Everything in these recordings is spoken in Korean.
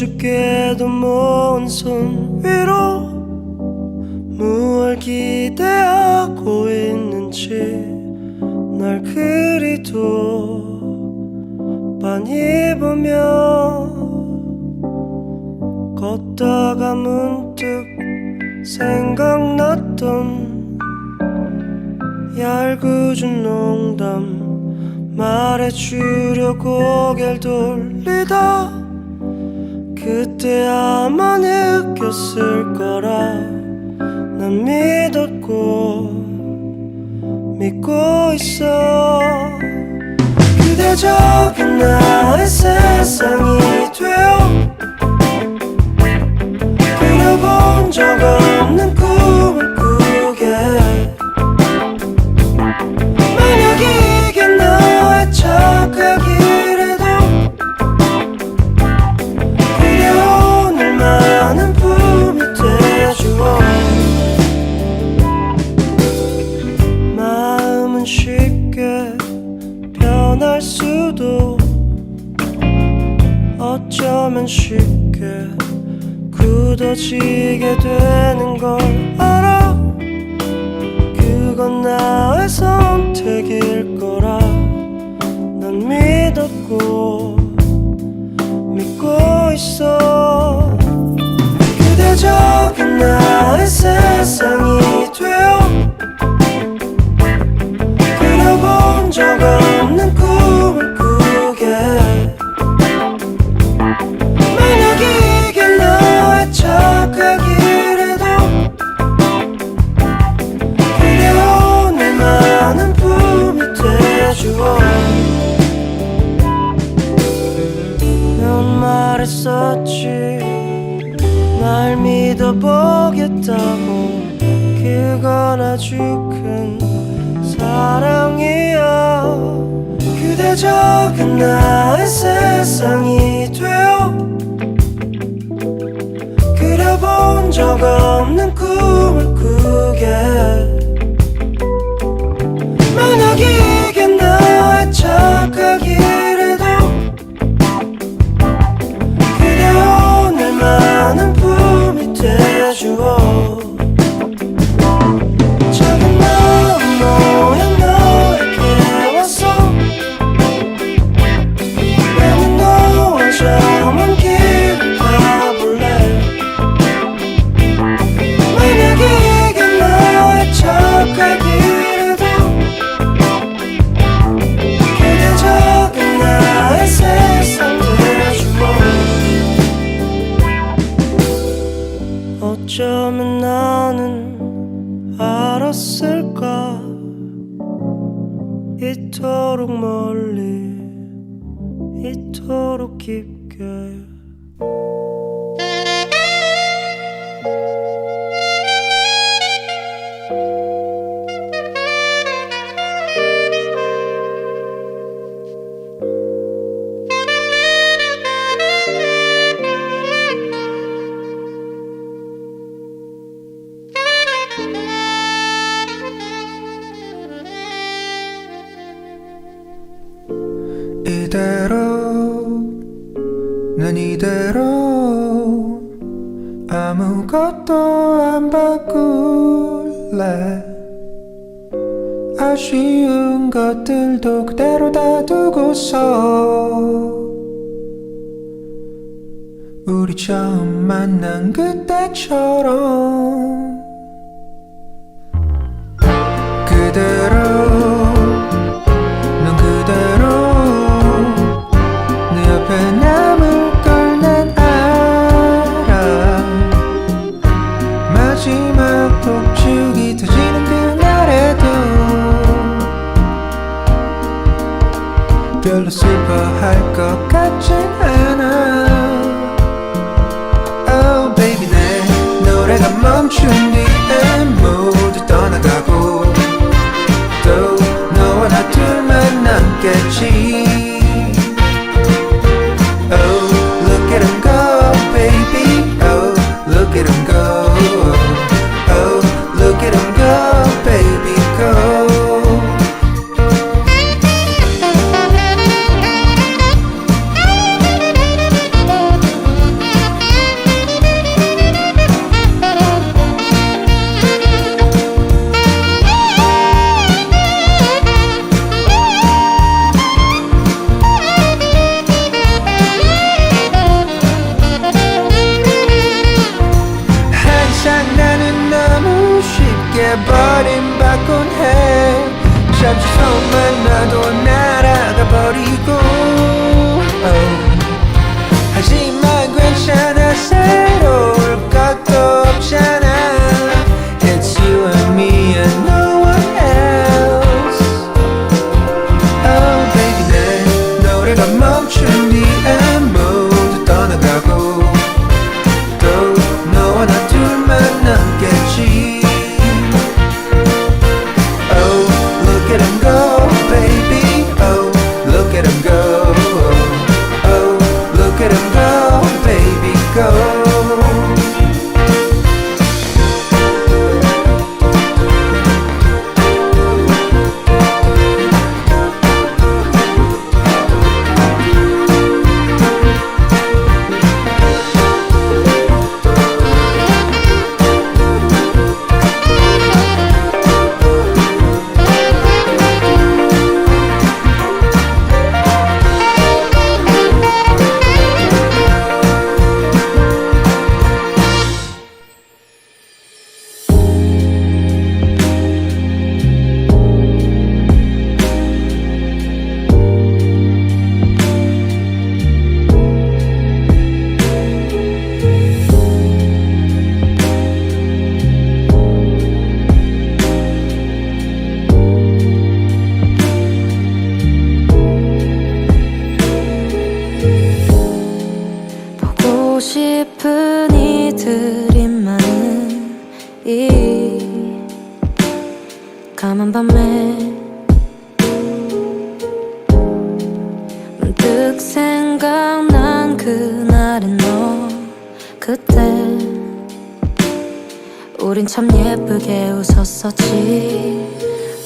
주께도 모은 손 위로 무얼 기대하고 있는지 날 그리도 많이 보며 걷다가 문득 생각났던 얄궂은 농담 말해주려 고개를 돌리다 그때 아마 느꼈을 거라. 난 믿었고 믿고 있어. 그대적인 나의 세상이 되어. 그려본 적은 꿔본 적 없는 꿈을 꾸게. 만약 이게 나의 착각이 어쩌면 나는 알았을까? 이토록 멀리 이토록 깊게. 난 이대로 아무것도 안 바꿀래. 아쉬운 것들도 그대로 다두고서 우리 처음 만난 그때처럼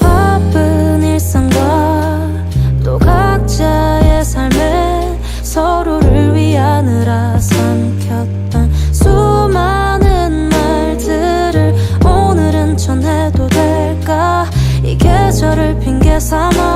바쁜 일상과 또 각자의 삶에 서로를 위하느라 삼켰던 수많은 말들을 오늘은 전해도 될까? 이 계절을 핑계 삼아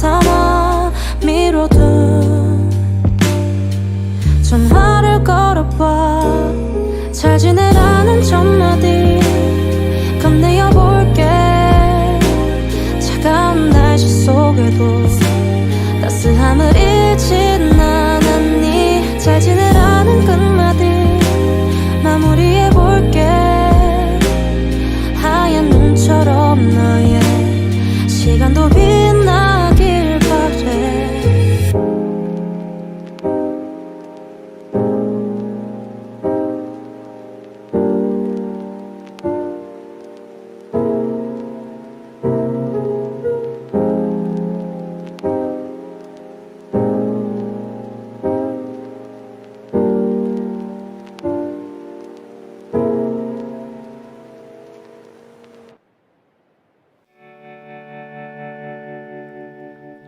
sana mi